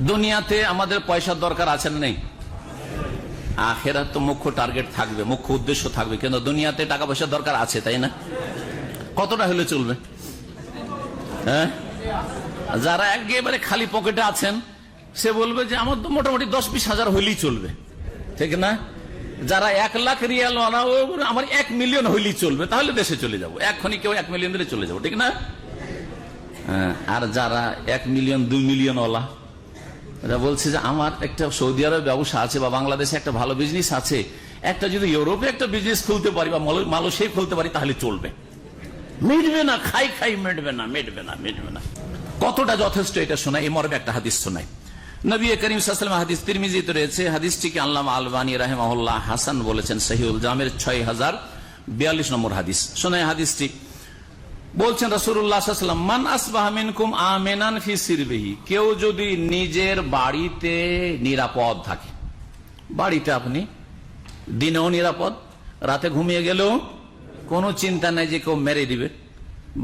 দুনিয়াতে আমাদের পয়সার দরকার আছে না নেই? আখেরা তো মুখ্য টার্গেট থাকবে মুখ্য উদ্দেশ্য থাকবে কিন্তু দুনিয়াতে টাকা পয়সার দরকার আছে তাই না? কতটা হলে চলবে? হ্যাঁ? যারা একেবারে খালি পকেটে আছেন সে বলবে যে আমার তো মোটামুটি দশ বিশ হাজার হইলেই চলবে ঠিক না? যারা এক লাখ রিয়াল আনা আমার এক মিলিয়ন হইলেই চলবে তাহলে দেশে চলে যাব। এখনই কেউ এক মিলিয়ন দিলে চলে যাব ঠিক না? হ্যাঁ, আর যারা এক মিলিয়ন দুই মিলিয়ন ওলা ওরা বলছে যে আমার একটা সৌদি আরব ব্যবসা আছে বা বাংলাদেশে একটা ভালো বিজনেস আছে। একটা যদি ইউরোপে একটা বিজনেস খুলতে পারি বা মালয়- মালয়েশিয়ায় খুলতে পারি, তাহলে চলবে। মিটবে না, খাই খাই মিটবে না মিটবে না মিটবে না। কতটা যথেষ্ট এটা শোনায় এই মর্মে একটা হাদিস শোনায়। নবী করিম সাল্লাম হাদিস তিরমিজিতে রয়েছে। হাদিসটিকে আল্লাহ আলবানী রাহেমাহুল্লাহ হাসান বলেছেন সহিউল জামের ছয় হাজার বিয়াল্লিশ নম্বর হাদিস। শোনায় হাদিসটি। বলছেন রসুল্লাহাম মান আসবাহমিনকুম আমেনান ফি সিরবিহি কেউ যদি নিজের বাড়িতে নিরাপদ থাকে, বাড়িতে আপনি দিনেও নিরাপদ, রাতে ঘুমিয়ে গেলেও কোনো চিন্তা নাই যে কেউ মেরে দিবে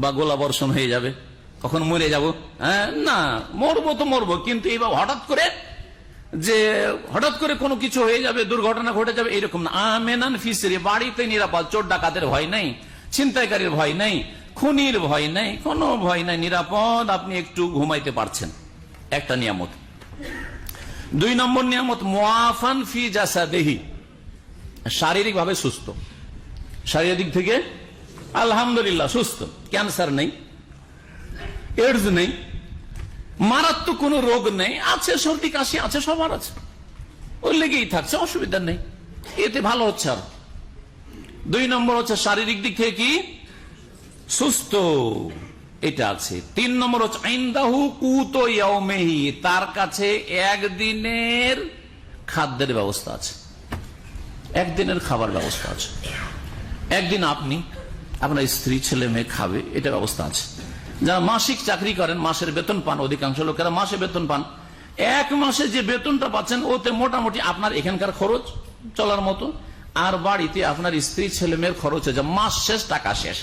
বা গোলা বর্ষণ হয়ে যাবে, কখন মরে যাব। হ্যাঁ না, মরবো তো মরবো, কিন্তু এইবার হঠাৎ করে যে হঠাৎ করে কোনো কিছু হয়ে যাবে, দুর্ঘটনা ঘটে যাবে, এরকম না। আমেনান ফিসরি বাড়িতে নিরাপদ, চোর ডাকাতের ভয় নেই, ছিনতাইকারীর ভয় নেই খুনির ভয় নেই, কোনো ভয় নাই, নিরাপদ, আপনি একটু ঘুমাইতে পারছেন। একটা নিয়ামত। দুই নম্বর নিয়ামত মোয়াফান ফি জাসাদেহি। শারীরিক ভাবে সুস্থ। শারীরিক থেকে, আলহামদুলিল্লাহ, সুস্থ। ক্যান্সার নেই এডস নেই, মারাত্মক কোনো রোগ নেই, আছে, সর্দি, কাশি আছে, সবার আছে। ওই লেগেই থাকছে, অসুবিধা নেই। এতে ভালো হচ্ছে আর। দুই নম্বর হচ্ছে, শারীরিক দিক থেকে কি? সুস্থ। এটা আছে। তিন নম্বর হচ্ছে তার কাছে একদিনের খাদ্যের ব্যবস্থা আছে। একদিনের খাবার ব্যবস্থা আছে। একদিন আপনি, আপনার স্ত্রী, ছেলে, মেয়ে খাবে, এটা ব্যবস্থা আছে। যারা মাসিক চাকরি করেন, মাসের বেতন পান অধিকাংশ লোকেরা মাসে বেতন পান। এক মাসে যে বেতনটা পাচ্ছেন, ওতে মোটামুটি আপনার এখানকার খরচ চলার মতো। আর বাড়িতে আপনার স্ত্রী, ছেলে, মেয়ের খরচ হয়ে যায়। মাস শেষ, টাকা শেষ।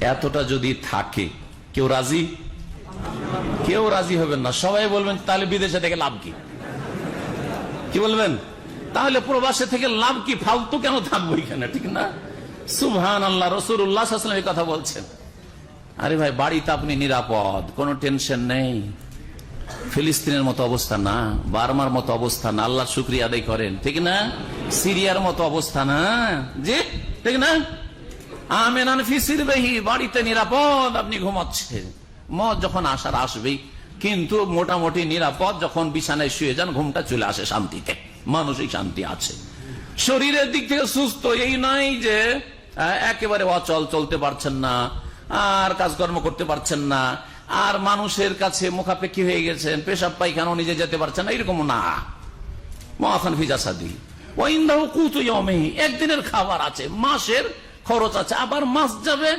এতটা যদি থাকে, কেউ রাজি? কেউ রাজি হবেন না। সবাই বলবেন, তাহলে বিদেশে থেকে লাভ কি? কি বলবেন? তাহলে প্রবাসে থেকে লাভ কি? ফালতু কেন থাকব এখানে? ঠিক না? সুবহান আল্লাহ উল্লাহ এই কথা বলছেন। আরে ভাই, বাড়িতে আপনি নিরাপদ, কোনো টেনশন নেই। ফিলিস্তিনের মতো অবস্থা না, বার্মার মতো অবস্থা না আল্লাহ শুক্রিয়া আদায় করেন। ঠিক না? সিরিয়ার মতো অবস্থা না। জি? ঠিক না? বাড়িতে নিরাপদ আপনি ঘুমাচ্ছেন। মত যখন আসার আসবেই, কিন্তু মোটামুটি নিরাপদ যখন বিছানায় শুয়ে যান, ঘুমটা চলে আসে শান্তিতে। মানসিক শান্তি আছে। শরীরের দিক থেকে সুস্থ, এই নয় যে একেবারে অচল, চলতে পারছেন না, আর কাজকর্ম করতে পারছেন না, আর মানুষের কাছে মুখাপেক্ষী হয়ে গেছেন, পেশাব পায়খানাও নিজে যেতে পারছেন না, এরকম না। মহাফান ফিজাসাদি ওয়াইন্দাহু কুতু ইয়াউমিহি, একদিনের খাবার আছে, মাসের খরচ আছে আবার মাস যাবে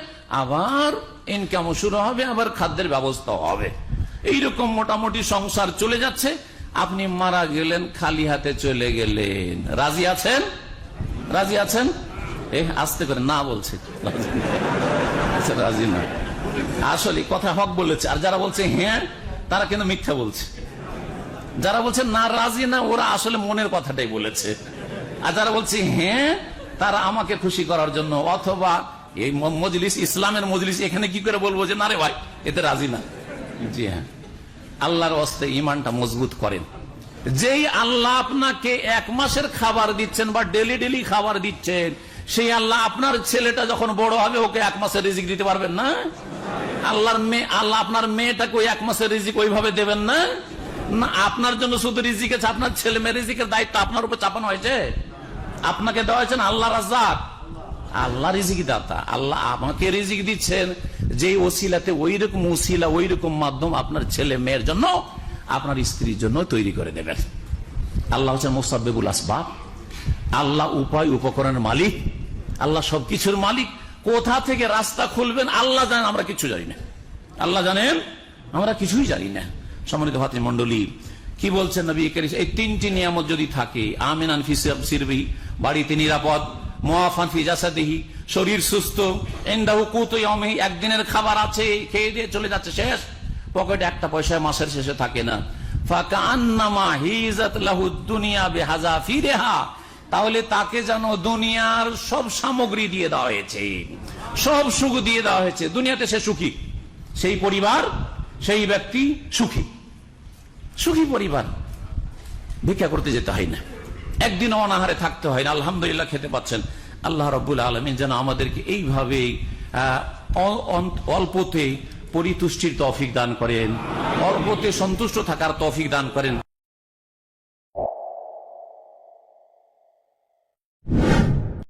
আবার ইনকাম শুরু হবে আবার খাদ্যের ব্যবস্থা হবে। এইরকম মোটামুটি সংসার চলে যাচ্ছে। আপনি মারা গেলেন খালি হাতে চলে গেলেন। রাজি আছেন? রাজি আছেন? এ আস্তে করে না বলছে। আচ্ছা, রাজি না। আসলে কথা হক বলেছে। আর যারা বলছে হ্যাঁ তারা কিন্তু মিথ্যা বলছে। যারা বলছে না রাজি না ওরা আসলে মনের কথাটাই বলেছে। আর যারা বলছে হ্যাঁ তারা আমাকে খুশি করার জন্য, অথবা এই মজলিস, ইসলামের মজলিস, এখানে কি করে বলব যে, না রে ভাই, এতে রাজি না। জি হ্যাঁ। আল্লাহর অস্তে ইমানটা মজবুত করেন। যেই আল্লাহ আপনাকে এক মাসের খাবার দিচ্ছেন বা ডেলি ডেলি খাবার দিচ্ছেন, সেই আল্লাহ আপনার ছেলেটা যখন বড় হবে, ওকে এক মাসের রিজিক দিতে পারবেন না? আল্লাহর মেয়ে, আল্লাহ আপনার মেয়েটাকে ওই এক মাসের রিজিক ওইভাবে দেবেন না? না, আপনার জন্য শুধু রিজিক আছে, আপনার ছেলে মেয়ে রিজিকের দায়িত্ব আপনার উপর চাপানো হয়েছে? আপনাকে দেওয়া হয়েছেন আল্লাহ রাজাক আল্লাহ রিজিক দাতা। আল্লাহ আমাকে রিজিক দিচ্ছেন। যে ওসিলাতে ওই রকম ওসিলা ওই রকম মাধ্যম আপনার ছেলে মেয়ের জন্য, আপনার স্ত্রীর জন্য তৈরি করে দেবেন আল্লাহ হচ্ছেন মোসাব্বেবুল আসবাব। আল্লাহ উপায়, উপকরণের মালিক। আল্লাহ সবকিছুর মালিক। কোথা থেকে রাস্তা খুলবেন আল্লাহ জানেন, আমরা কিছু জানি না। আল্লাহ জানেন, আমরা কিছুই জানি না। সম্মানিত ভাতৃ মন্ডলী কি বলছেন নবী করিম? এই তিনটি নিয়ামত যদি থাকে সিরবি বাড়িতে নিরাপদ শরীর সুস্থ একদিনের খাবার আছে, খেয়ে দিয়ে চলে যাচ্ছে, শেষ। পকেটে একটা পয়সা মাসের শেষে থাকে না। তাহলে তাকে যেন দুনিয়ার সব সামগ্রী দিয়ে দেওয়া হয়েছে। সব সুখ দিয়ে দেওয়া হয়েছে। দুনিয়াতে সে সুখী। সেই পরিবার, সেই ব্যক্তি সুখী। সুখী পরিবার। ভিক্ষা করতে যেতে হয় না। একদিন অনাহারে থাকতে হয় না। আলহামদুলিল্লাহ খেতে পাচ্ছেন। আল্লাহ রব্বুল আলমিন যেন আমাদেরকে এইভাবে অল্পতে পরিতুষ্টির তফিক দান করেন। অল্পতে সন্তুষ্ট থাকার তফিক দান করেন।